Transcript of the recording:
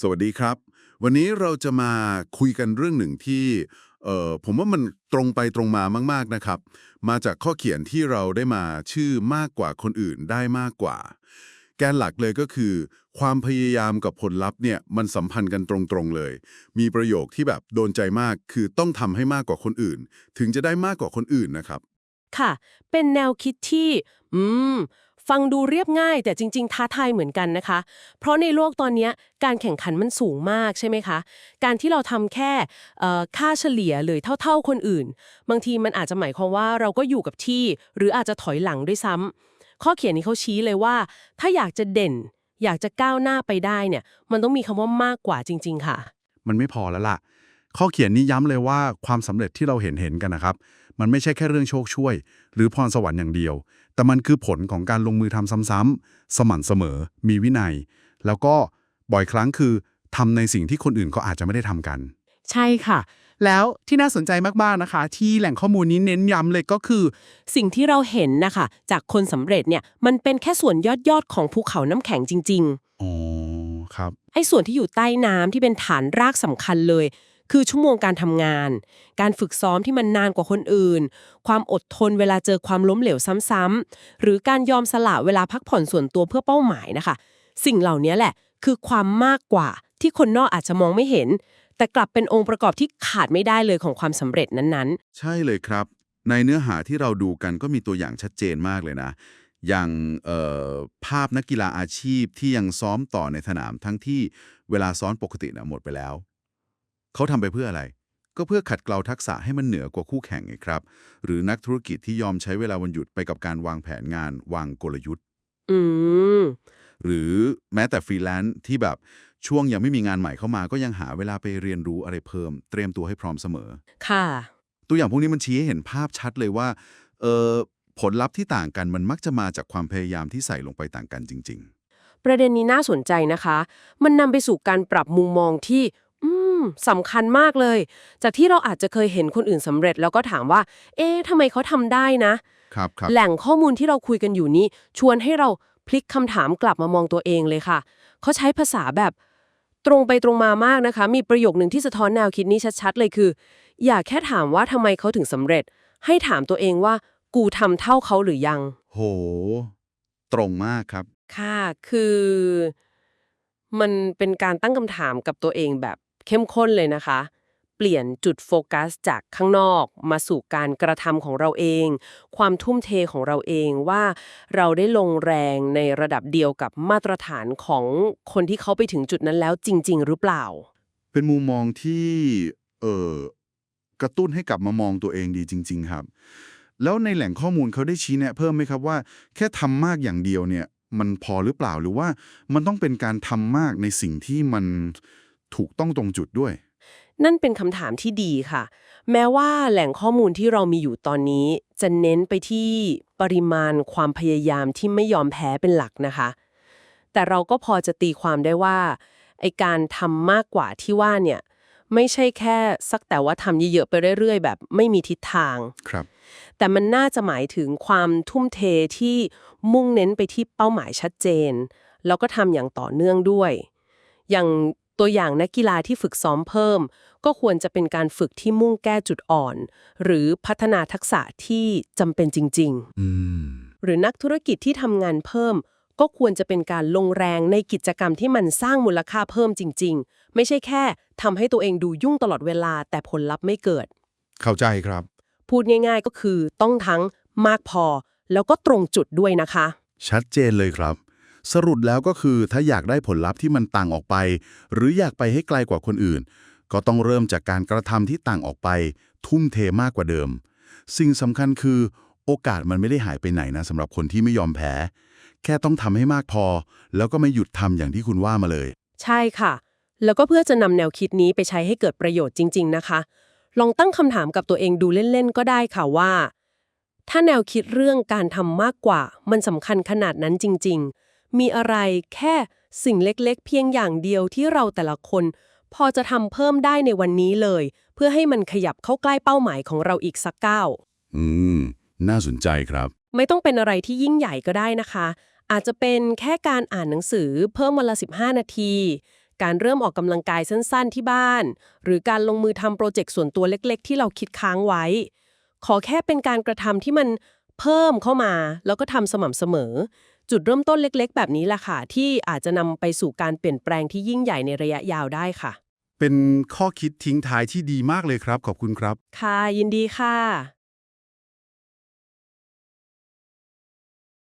สวัสดีครับ วันนี้เราจะมาคุยกันเรื่องหนึ่งที่เออผมว่ามันตรงไปตรงมามากๆนะครับ มาจากข้อเขียนที่เราได้มาชื่อมากกว่าคนอื่นได้มากกว่า แกนหลักเลยก็คือ ความพยายามกับผลลัพธ์เนี่ยมันสัมพันธ์กันตรงๆเลย มีประโยคที่แบบโดนใจมากคือต้องทำให้มากกว่าคนอื่น ถึงจะได้มากกว่าคนอื่นนะครับ ค่ะ เป็นแนวคิดที่ อืม ฟังดูเรียบง่าย แต่จริง ๆ ท้าทายเหมือนกันนะคะ เพราะในโลกตอนนี้การแข่งขันมันสูงมากใช่ไหมคะ การที่เราทำแค่ค่าเฉลี่ยเลยเท่า ๆคนอื่น บางทีมันอาจจะหมายความว่าเราก็อยู่กับที่ หรืออาจจะถอยหลังด้วยซ้ำข้อเขียนนี้เขาชี้เลยว่า ถ้าอยากจะเด่น อยากจะก้าวหน้าไปได้เนี่ย มันต้องมีคำว่ามากกว่าจริง ๆ ค่ะ มันไม่พอแล้วล่ะ ข้อเขียนนี้ย้ำเลยว่าความสำเร็จที่เราเห็นเห็นกันนะครับ มันไม่ใช่แค่เรื่องโชคช่วย หรือพรสวรรค์อย่างเดียว แต่มันคือผลของการลงมือทำซ้ำๆสม่ำเสมอ มีวินัย แล้วก็บ่อยครั้งคือทำในสิ่งที่คนอื่นก็อาจจะไม่ได้ทำกัน ใช่ค่ะ แล้วที่น่าสนใจมากๆนะคะ ที่แหล่งข้อมูลนี้เน้นย้ำเลยก็คือ สิ่งที่เราเห็นนะคะจากคนสำเร็จเนี่ยมันเป็นแค่ส่วนยอดยอดๆของภูเขาน้ำแข็งจริง ๆอ๋อครับไอ้ส่วนที่อยู่ใต้น้ำที่เป็นฐานรากสำคัญเลย คือชั่วโมงการทำงาน การฝึกซ้อมที่มันนานกว่าคนอื่น ความอดทนเวลาเจอความล้มเหลวซ้ำๆหรือการยอมสละเวลาพักผ่อนส่วนตัวเพื่อเป้าหมายนะคะ สิ่งเหล่านี้แหละคือความมากกว่าที่คนนอกอาจจะมองไม่เห็น แต่กลับเป็นองค์ประกอบที่ขาดไม่ได้เลยของความสำเร็จนั้นๆ ใช่เลยครับ ในเนื้อหาที่เราดูกันก็มีตัวอย่างชัดเจนมากเลยนะอย่างภาพนักกีฬาอาชีพที่ยังซ้อมต่อในสนามทั้งที่เวลาซ้อมปกตินะหมดไปแล้ว เขาทำไปเพื่ออะไร ก็เพื่อขัดเกลาทักษะให้มันเหนือกว่าคู่แข่งไงครับ หรือนักธุรกิจที่ยอมใช้เวลาวันหยุดไปกับการวางแผนงาน วางกลยุทธ์ๆอืม หรือแม้แต่ฟรีแลนซ์ที่แบบช่วงยังไม่มีงานใหม่เข้ามาก็ยังหาเวลาไปเรียนรู้อะไรเพิ่ม เตรียมตัวให้พร้อมเสมอ ค่ะ ตัวอย่างพวกนี้มันชี้ให้เห็นภาพชัดเลยว่าเออผลลัพธ์ที่ต่างกันมันมักจะมาจากความพยายามที่ใส่ลงไปต่างกันจริงประเด็นนี้น่าสนใจนะคะ มันนำไปสู่การปรับมุมมองที่อืม สำคัญมากเลย จากที่เราอาจจะเคยเห็นคนอื่นสำเร็จ แล้วก็ถามว่า เอ๊ะทำไมเขาทำได้นะๆครับครับแหล่งข้อมูลที่เราคุยกันอยู่นี้ ชวนให้เราพลิกคำถามกลับมามองตัวเองเลยค่ะ เขาใช้ภาษาแบบตรงไปตรงมามากนะคะ มีประโยคหนึ่งที่สะท้อนแนวคิดนี้ชัดๆ เลยคือ อย่าแค่ถามว่าทำไมเขาถึงสำเร็จ ให้ถามตัวเองว่า กูทำเท่าเขาหรือยัง โห ตรงมากครับ ค่ะ คือ มันเป็นการตั้งคำถามกับตัวเองแบบ เข้มข้นเลยนะคะ เปลี่ยนจุดโฟกัสจากข้างนอก มาสู่การกระทำของเราเอง ความทุ่มเทของเราเองว่าเราได้ลงแรงในระดับเดียวกับมาตรฐานของคนที่เขาไปถึงจุดนั้นแล้วจริง ๆ หรือเปล่า เป็นมุมมองที่เออกระตุ้นให้กลับมามองตัวเองดีจริง ๆ ครับ แล้วในแหล่งข้อมูลเขาได้ชี้แนะเพิ่มไหมครับว่า แค่ทำมากอย่างเดียวเนี่ยมันพอหรือเปล่าหรือว่ามันต้องเป็นการทำมากในสิ่งที่มัน ถูกต้องตรงจุดด้วย นั่นเป็นคำถามที่ดีค่ะ แม้ว่าแหล่งข้อมูลที่เรามีอยู่ตอนนี้ จะเน้นไปที่ปริมาณความพยายามที่ไม่ยอมแพ้เป็นหลักนะคะ แต่เราก็พอจะตีความได้ว่าไอการทำมากกว่าที่ว่าเนี่ยไม่ใช่แค่สักแต่ว่าทำเยอะๆไปเรื่อย ๆ แบบไม่มีทิศทางครับ แต่มันน่าจะหมายถึงความทุ่มเทที่มุ่งเน้นไปที่เป้าหมายชัดเจน แล้วก็ทำอย่างต่อเนื่องด้วย อย่าง ตัวอย่างนักกีฬาที่ฝึกซ้อมเพิ่ม ก็ควรจะเป็นการฝึกที่มุ่งแก้จุดอ่อน หรือพัฒนาทักษะที่จำเป็นจริงอืมๆหรือนักธุรกิจที่ทำงานเพิ่ม ก็ควรจะเป็นการลงแรงในกิจกรรมที่มันสร้างมูลค่าเพิ่มจริง ๆ ไม่ใช่แค่ทำให้ตัวเองดูยุ่งตลอดเวลาแต่ผลลัพธ์ไม่เกิด เข้าใจครับ พูดง่าย ๆ ก็คือต้องทั้งมากพอ แล้วก็ตรงจุดด้วยนะคะ ชัดเจนเลยครับ สรุปแล้วก็คือถ้าอยากได้ผลลัพธ์ที่มันต่างออกไป หรืออยากไปให้ไกลกว่าคนอื่น ก็ต้องเริ่มจากการกระทำที่ต่างออกไป ทุ่มเทมากกว่าเดิม สิ่งสำคัญคือ โอกาสมันไม่ได้หายไปไหนนะสำหรับคนที่ไม่ยอมแพ้ แค่ต้องทำให้มากพอ แล้วก็ไม่หยุดทำอย่างที่คุณว่ามาเลย ใช่ค่ะ แล้วก็เพื่อจะนำแนวคิดนี้ไปใช้ให้เกิดประโยชน์จริง ๆ นะคะ ลองตั้งคำถามกับตัวเองดูเล่นๆก็ได้ค่ะว่า ถ้าแนวคิดเรื่องการทำมากกว่า มันสำคัญขนาดนั้นจริง ๆ มีอะไรแค่สิ่งเล็กๆ เพียงอย่างเดียวที่เราแต่ละคน พอจะทำเพิ่มได้ในวันนี้เลย เพื่อให้มันขยับเข้าใกล้เป้าหมายของเราอีกสักก้าวอืม น่าสนใจครับ ไม่ต้องเป็นอะไรที่ยิ่งใหญ่ก็ได้นะคะ อาจจะเป็นแค่การอ่านหนังสือเพิ่มวันละ 15 นาที การเริ่มออกกำลังกายสั้นๆที่บ้าน หรือการลงมือทำโปรเจกต์ส่วนตัวเล็ก ๆ ที่เราคิดค้างไว้ ขอแค่เป็นการกระทำที่มันเพิ่มเข้ามา แล้วก็ทำสม่ำเสมอ จุดเริ่มต้นเล็กๆ แบบนี้แหละค่ะ ที่อาจจะนำไปสู่การเปลี่ยนแปลงที่ยิ่งใหญ่ในระยะยาวได้ค่ะ เป็นข้อคิดทิ้งท้ายที่ดีมากเลยครับ ขอบคุณครับ ค่ะยินดีค่ะ